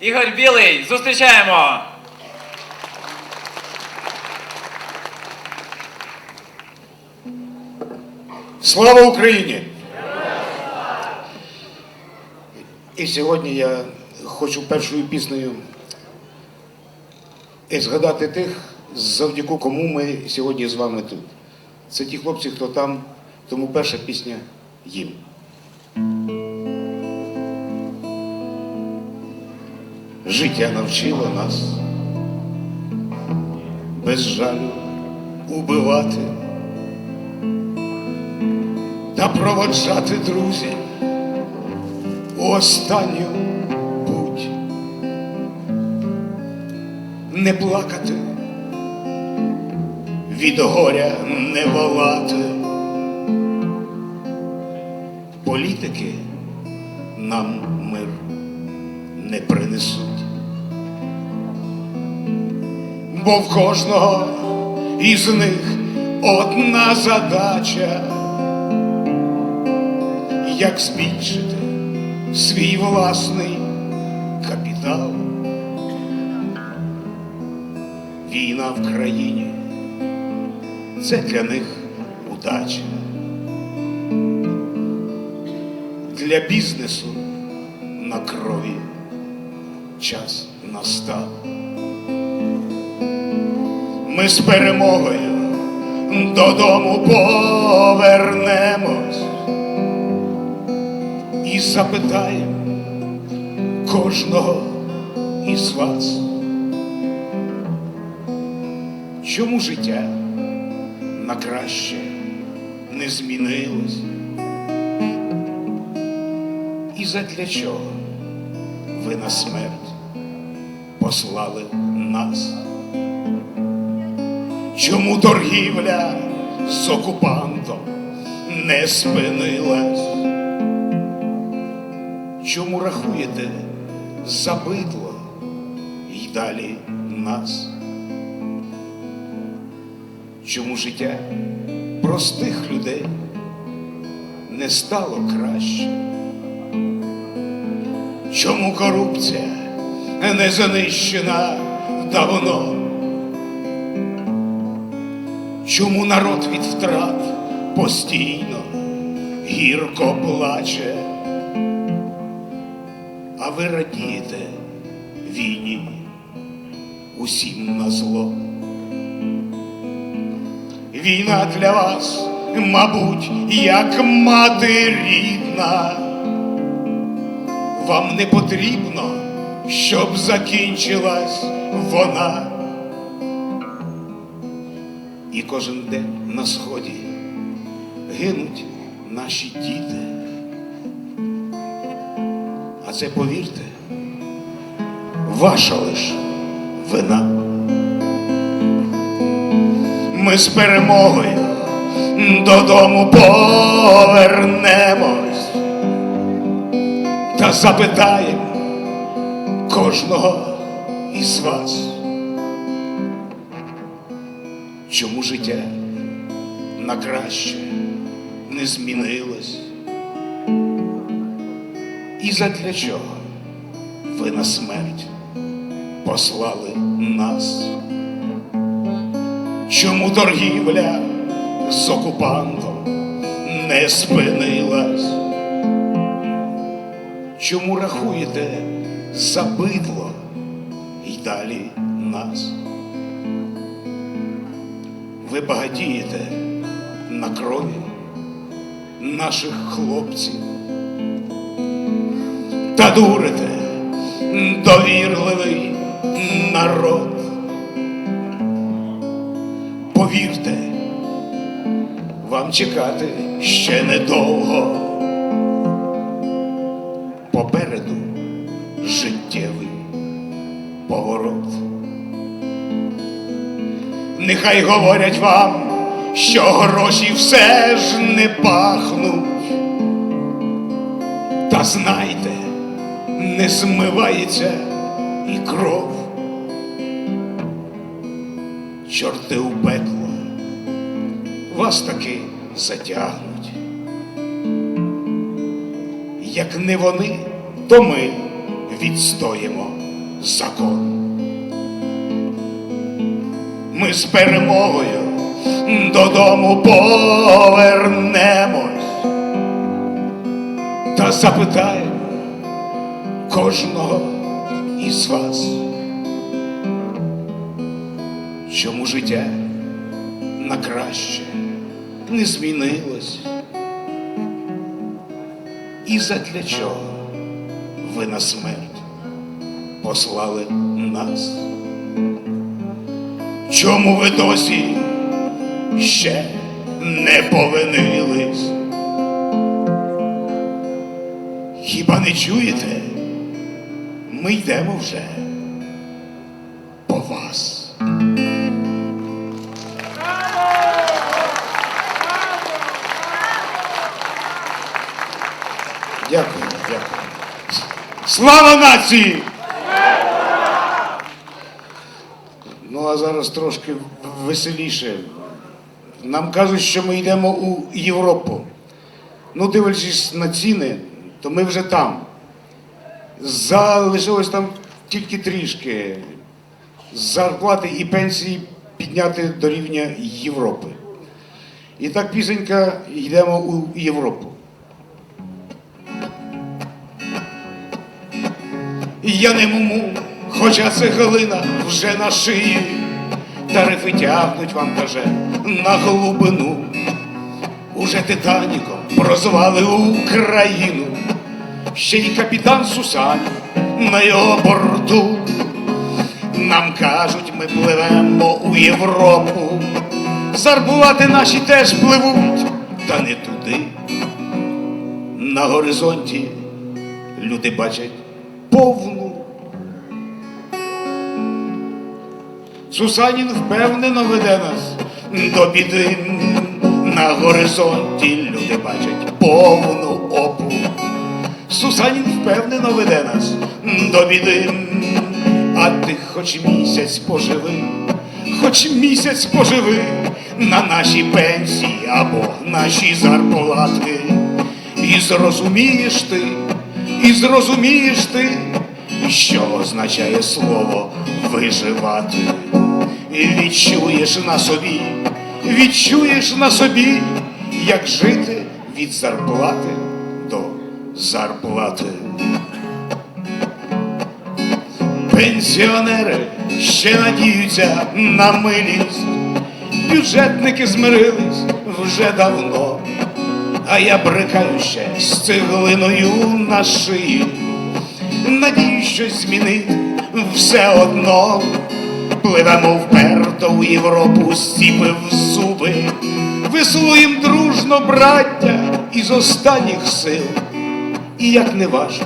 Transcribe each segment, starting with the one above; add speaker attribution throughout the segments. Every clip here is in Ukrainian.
Speaker 1: Ігор Білий, зустрічаємо!
Speaker 2: Слава Україні! І сьогодні я хочу першою піснею згадати тих, завдяки кому ми сьогодні з вами тут. Це ті хлопці, хто там, тому перша пісня їм. Життя навчило нас без жалю убивати та проводжати друзів у останню путь. Не плакати, від горя не волати. Політики нам мир не принесуть. Бо в кожного із них одна задача як збільшити свій власний капітал. Війна в країні це для них удача. Для бізнесу на крові час настав. Ми з перемогою додому повернемось і запитаємо кожного із вас, чому життя на краще не змінилось? І задля чого ви на смерть послали нас? Чому торгівля з окупантом не спинилась? Чому рахуєте за бидло й далі нас? Чому життя простих людей не стало краще? Чому корупція не знищена давно? Чому народ від втрат постійно гірко плаче? А ви радієте війні усім на зло. Війна для вас, мабуть, як мати рідна. Вам не потрібно, щоб закінчилась вона. І кожен день на сході гинуть наші діти. А це повірте, ваша лиш вина. Ми з перемогою додому повернемось та запитаємо кожного із вас, чому життя на краще не змінилось. І задля чого ви на смерть послали нас? Чому торгівля з окупантом не спинилась? Чому рахуєте за бидло й далі нас? Ви багатієте на крові наших хлопців та дурите довірливий народ. Повірте, вам чекати ще недовго. Попереду життєвий поворот. Нехай говорять вам, що гроші все ж не пахнуть. Та знайте, не змивається і кров. Чорти у пекло вас таки затягнуть. Як не вони, то ми відстоїмо закон. Ми з перемогою додому повернемось та запитаємо кожного із вас, чому життя на краще не змінилось, і задля чого ви на смерть послали нас? Чому ви досі ще не повинились? Хіба не чуєте? Ми йдемо вже по вас. Слава нації! Ну а зараз трошки веселіше. Нам кажуть, що ми йдемо у Європу. Ну, дивлячись на ціни, то ми вже там. Залишилось там тільки трішки. Зарплати і пенсії підняти до рівня Європи. І так пісенька йдемо у Європу. Я не муму, хоча цеглина вже на шиї, тарифи тягнуть вам каже на глибину. Уже Титаніком прозвали Україну, ще й капітан Сусань на його борту. Нам кажуть, ми пливемо у Європу. Зарплати наші теж пливуть, та не туди. На горизонті люди бачать повну. Сусанін впевнено веде нас до біди. На горизонті люди бачать повну опу. Сусанін впевнено веде нас до біди. А ти хоч місяць поживи, хоч місяць поживи на наші пенсії або наші зарплати. І зрозумієш ти, і зрозумієш ти, що означає слово виживати. І відчуєш на собі, відчуєш на собі, як жити від зарплати до зарплати. Пенсіонери ще надіються на милість, бюджетники змирились вже давно, а я брикаю ще з цеглиною на шиї. Надію щось змінити все одно. Пливемо вперто у Європу, стіпив зуби, веслуєм дружно, браття, із останніх сил. І як не важко,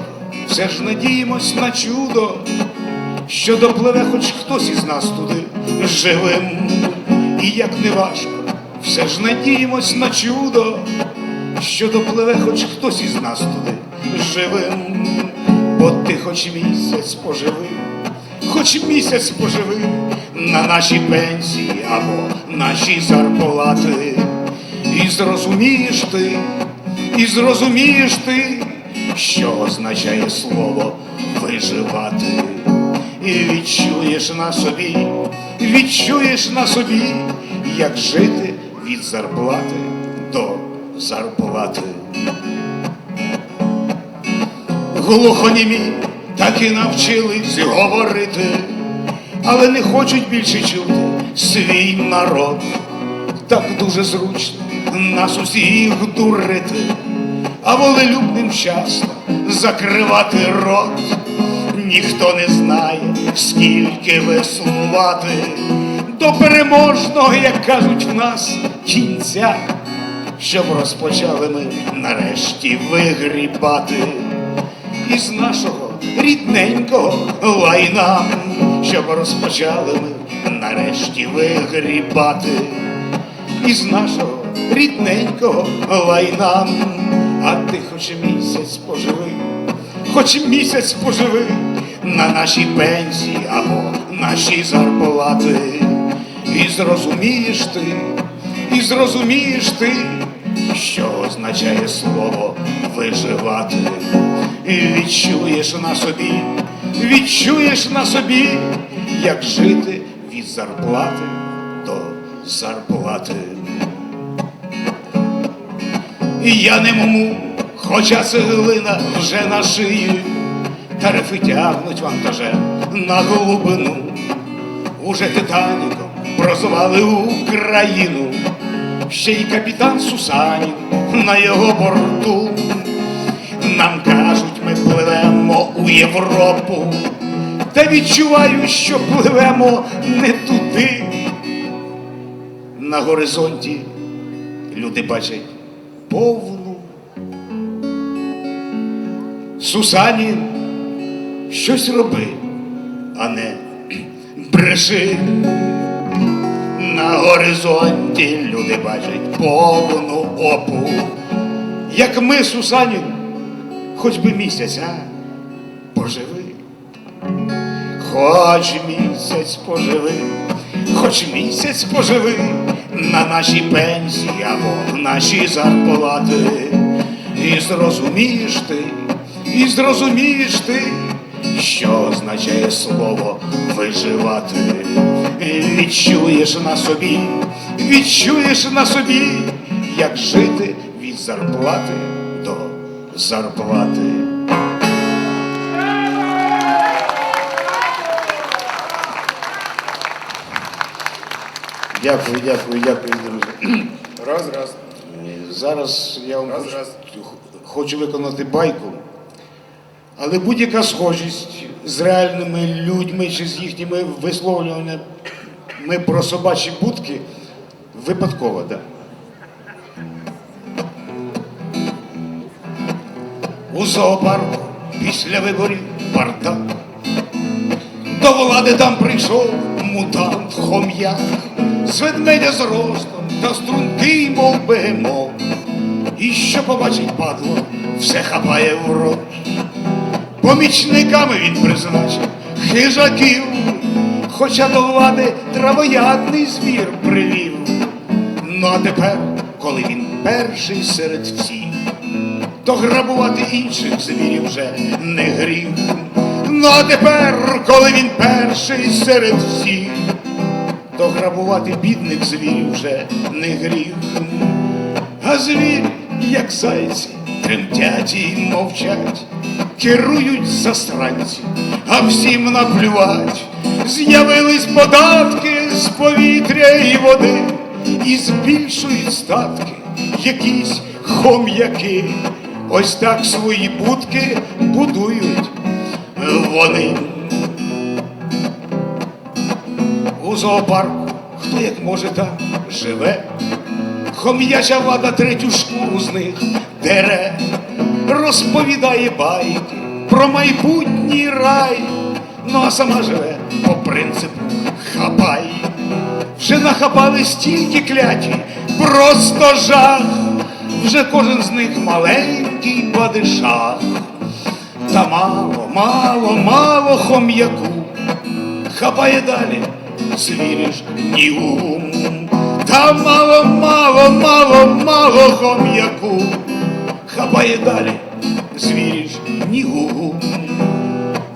Speaker 2: все ж надіємось на чудо, що допливе хоч хтось із нас туди живим. І як не важко, все ж надіємось на чудо, що допливе хоч хтось із нас туди живим, бо ти хоч місяць поживи, хоч місяць поживи на наші пенсії або наші зарплати. І зрозумієш ти, і зрозумієш ти, що означає слово виживати. І відчуєш на собі, відчуєш на собі, як жити від зарплати до зарплати. Глухонімі так і навчились говорити, але не хочуть більше чути свій народ. Так дуже зручно нас усіх дурити, а волелюбним часто закривати рот. Ніхто не знає, скільки веслувати до переможного, як кажуть в нас, кінця, щоб розпочали ми нарешті вигрібати із нашого рідненького лайна, щоб розпочали ми нарешті вигрібати із нашого рідненького лайна, а ти хоч місяць поживи, хоч місяць поживи на нашій пенсії або наші зарплати. І зрозумієш ти, і зрозумієш ти, що означає слово виживати. Відчуєш на собі, відчуєш на собі, як жити від зарплати до зарплати. Я не муму, хоча цеглина вже на шиї, тарифи тягнуть вантажем на глибину. Уже Титаніком прозвали Україну, ще й капітан Сусанін на його борту. Нам кажуть, ми пливемо у Європу, та відчуваю, що пливемо не туди. На горизонті люди бачать повну. Сусанін щось роби, а не бреши. На горизонті люди бачать повну опу. Як ми, Сусанін, хоч би місяця поживи. Хоч місяць поживи, хоч місяць поживи на нашій пенсії або в наші зарплати. І зрозумієш ти, і зрозумієш ти, що означає слово виживати. Відчуєш на собі, відчуєш на собі, як жити від зарплати зарплати. Дякую, дякую, дякую, друзі.
Speaker 3: Раз, раз.
Speaker 2: Е, Зараз я вам
Speaker 3: Раз,
Speaker 2: хочу,
Speaker 3: раз.
Speaker 2: хочу виконати байку, але будь-яка схожість з реальними людьми чи з їхніми висловлюваннями про собачі будки випадкова, так? У зоопарку після виборів бардак. До влади там прийшов мутант хом'як, з з ростом та стрункий, мов бегемот. І що побачить падло, все хапає в рот. Помічниками він призначив хижаків, хоча до влади травоядний звір привів. Ну а тепер, коли він перший серед всіх, то грабувати інших звірів вже не гріх. Ну а тепер, коли він перший серед всіх, то грабувати бідних звірів вже не гріх. А звірі, як зайці, тремтять і мовчать, керують засранці, а всім наплювать. З'явились податки з повітря і води, і збільшують статки якісь хом'яки. Ось так свої будки будують вони. У зоопарку хто як може так живе. Хом'яча влада третю шкуру з них дере, розповідає байки про майбутній рай, ну а сама живе по принципу хапай. Вже нахапали стільки кляті, просто жах, вже кожен з них маленький падишах. Та мало, мало, мало хом'яку, хапає далі, звіриш нігум. Та мало, мало, мало, мало хом'яку, хапає далі, звіриш нігум.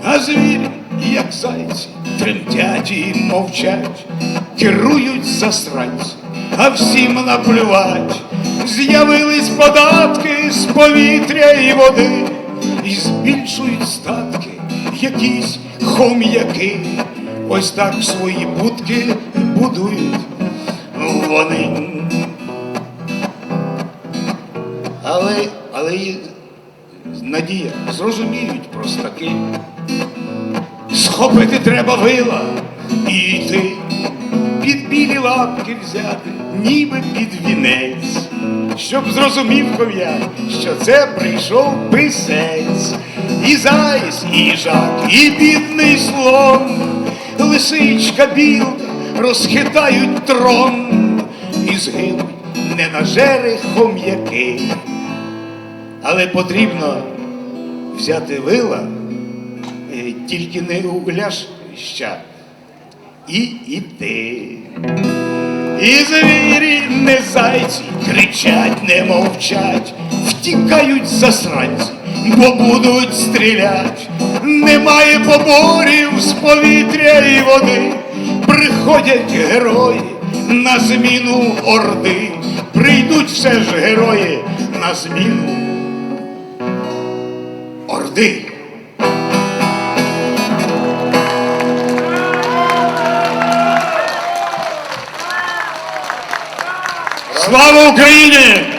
Speaker 2: А звірі, як зайці, тремтять і мовчать, керують засранці, а всім наплювать. З'явились податки з повітря і води, і збільшують статки якісь хом'яки. Ось так свої будки будують вони. Але, але і надія, зрозуміють простаки. Схопити треба вила і йти, під білі лапки взяти, ніби під вінець, щоб зрозумів ков'я, що це прийшов писець, і зайць, і їжак, і бідний слон, лисичка білка розхитають трон, і згинуть ненажери хом'яки. Але потрібно взяти вила, е, тільки не угляща, і іти. І звірі, не зайці, кричать, не мовчать, втікають засранці, бо будуть стрілять. немає поборів з повітря і води. Приходять герої на зміну орди, прийдуть все ж герої на зміну орди. Слава Україні!